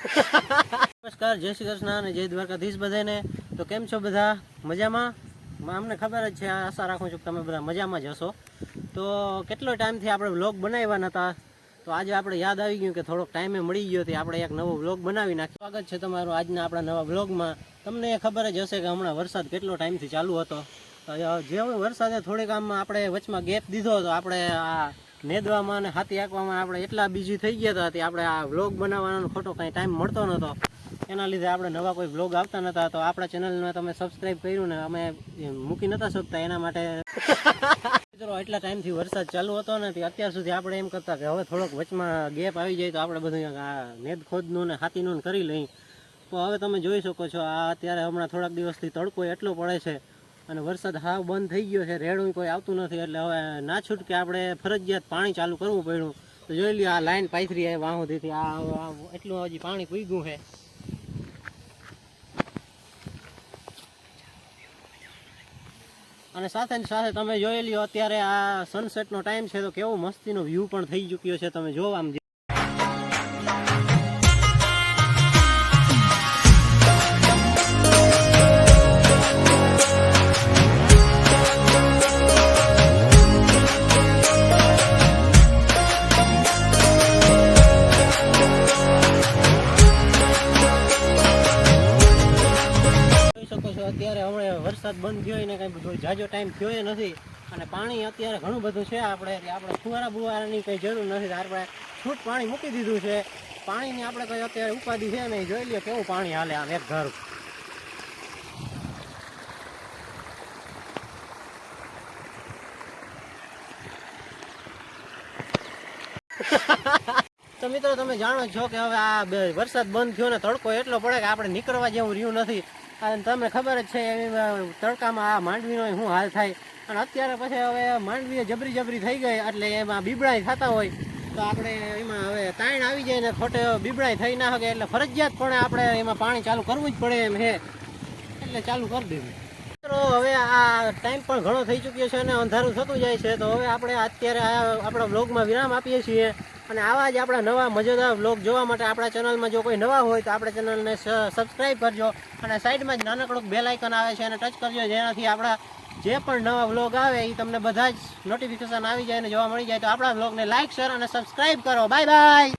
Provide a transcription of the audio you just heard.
નમસ્કાર, જય શ્રી કૃષ્ણ અને જય દ્વારકાધીશ બધાને તો કેમ છો બધા? મજામાં? અમને ખબર જ છે, આશા રાખું છું કે તમે બધા મજામાં જ હશો. તો કેટલો ટાઈમથી આપણે વ્લોગ બનાવ્યા નહોતા તો આજે આપણે યાદ આવી ગયું કે થોડોક ટાઈમે મળી ગયો તે આપણે એક નવો વ્લોગ બનાવી નાખ્યો સ્વાગત છે તમારું આજના આપણા નવા વ્લોગમાં. તમને ખબર જ હશે કે હમણાં વરસાદ કેટલો ટાઈમથી ચાલુ હતો. જે વરસાદે થોડીક આમ આપણે વચમાં ગેપ દીધો હતો આપણે આ નેદવામાં અને હાથી આંકવામાં આપણે એટલા બીજી થઈ ગયા હતા આપણે આ વ્લોગ બનાવવાનો ખોટો કાંઈ ટાઈમ મળતો નહોતો એના લીધે આપણે નવા કોઈ વ્લોગ આવતા નહોતા તો આપણા ચેનલને તમે સબસ્ક્રાઈબ કર્યું ને અમે મૂકી નતા શકતા. એના માટે મિત્રો, એટલા ટાઈમથી વરસાદ ચાલુ હતો ને અત્યાર સુધી આપણે એમ કરતા કે હવે થોડોક વચમાં ગેપ આવી જાય તો આપણે બધું આ નેદ ખોદનું ને હાથીનું કરી લઈ. તો હવે તમે જોઈ શકો છો, આ અત્યારે હમણાં થોડાક દિવસથી તડકો એટલો પડે છે અને વરસાદ હાવ બંધ થઈ ગયો છે રેડું કોઈ આવતું નથી, એટલે હવે ના છૂટકે આપણે ફરજિયાત પાણી ચાલુ કરવું પડ્યું. તો જોઈ લ્યો, આ લાઈન પાથરી આવી વાહો દીધી આ એટલું હજી પાણી પૂગ્યું છે. અને સાથે સાથે તમે જોઈ લ્યો, અત્યારે આ સનસેટનો ટાઈમ છે, તો કેવો મસ્તીનો વ્યૂ પણ થઈ ચૂક્યો છે, તમે જોવા અત્યારે હમણાં વરસાદ બંધ થયો ને કઈ જાજો ટાઈમ થયો નથી. અને પાણી અત્યારે ઘણું બધું છે આપણે, એટલે આપણે ફુવારા બુવારાની કંઈ જરૂર નથી. આપણે છૂટ પાણી મૂકી દીધું છે. પાણીની આપણે કંઈ અત્યારે ઉપાધિ છે નહીં. જોઈ લઈએ કેવું પાણી હાલે આમ એક ઘર. તો મિત્રો, તમે જાણો છો કે હવે આ વરસાદ બંધ થયો ને તડકો એટલો પડે કે આપણે નીકળવા જેવું રહ્યું નથી. અને તમને ખબર જ છે, એવી તડકામાં આ માંડવીનો શું હાલ થાય. અને અત્યારે પછી હવે માંડવી જબરી જબરી થઈ ગઈ, એટલે એમાં બીબડાઈ થતા હોય. તો આપણે એમાં હવે તાણ આવી જાય ને ખોટે બીબડાઈ થઈ ના શકે, એટલે ફરજિયાત પણ આપણે એમાં પાણી ચાલુ કરવું જ પડે એમ છે. એટલે ચાલુ કરી દીધું મિત્રો, હવે આ ટાઈમ પણ ઘણો થઈ ચૂક્યો છે અને અંધારું થતું જાય છે, તો હવે આપણે અત્યારે આ આપણા વ્લોગમાં વિરામ આપીએ છીએ. અને આવા જ આપણા નવા મજેદાર બ્લોગ જોવા માટે આપણા ચેનલમાં જો કોઈ નવા હોય તો આપણા ચેનલને સબસ્ક્રાઈબ કરજો અને સાઈડમાં જ નાનકડું બેલ આવે છે એને ટચ કરજો, જેનાથી આપણા જે પણ નવા વ્લોગ આવે એ તમને બધા જ નોટિફિકેશન આવી જાય અને જોવા મળી જાય. તો આપણા બ્લોગને લાઇક શેર અને સબસ્ક્રાઈબ કરો. Bye bye